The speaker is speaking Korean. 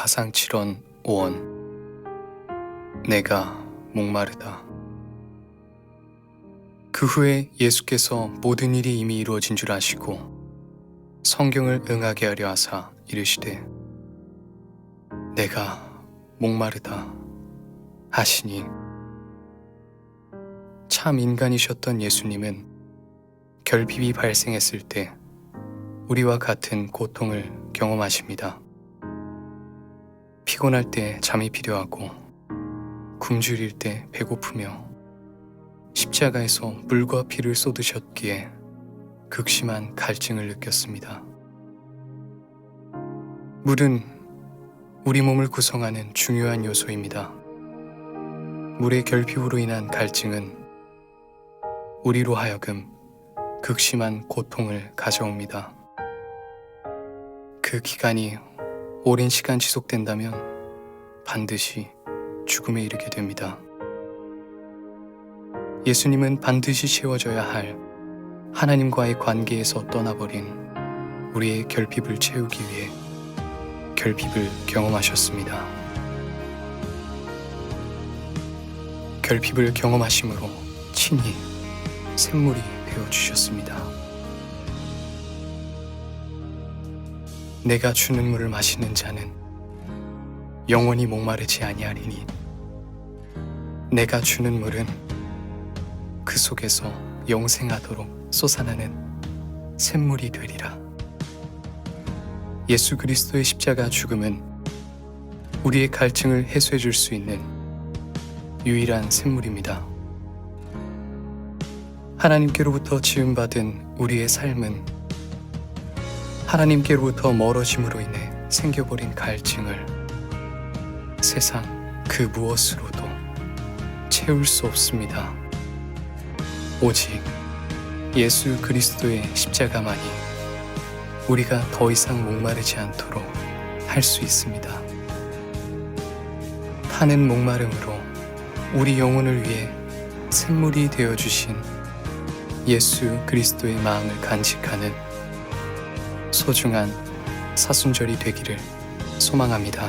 화상칠원 5원 내가 목마르다. 그 후에 예수께서 모든 일이 이미 이루어진 줄 아시고 성경을 응하게 하려 하사 이르시되 내가 목마르다 하시니 참 인간이셨던 예수님은 결핍이 발생했을 때 우리와 같은 고통을 경험하십니다. 피곤할 때 잠이 필요하고 굶주릴 때 배고프며 십자가에서 물과 피를 쏟으셨기에 극심한 갈증을 느꼈습니다. 물은 우리 몸을 구성하는 중요한 요소입니다. 물의 결핍으로 인한 갈증은 우리로 하여금 극심한 고통을 가져옵니다. 그 기간이 오랜 시간 지속된다면 반드시 죽음에 이르게 됩니다. 예수님은 반드시 채워져야 할 하나님과의 관계에서 떠나버린 우리의 결핍을 채우기 위해 결핍을 경험하셨습니다. 결핍을 경험하심으로 친히 샘물이 되어 주셨습니다. 내가 주는 물을 마시는 자는 영원히 목마르지 아니하리니 내가 주는 물은 그 속에서 영생하도록 솟아나는 샘물이 되리라. 예수 그리스도의 십자가 죽음은 우리의 갈증을 해소해 줄 수 있는 유일한 샘물입니다. 하나님께로부터 지음받은 우리의 삶은 하나님께로부터 멀어짐으로 인해 생겨버린 갈증을 세상 그 무엇으로도 채울 수 없습니다. 오직 예수 그리스도의 십자가만이 우리가 더 이상 목마르지 않도록 할 수 있습니다. 타는 목마름으로 우리 영혼을 위해 샘물이 되어 주신 예수 그리스도의 마음을 간직하는 소중한 사순절이 되기를 소망합니다.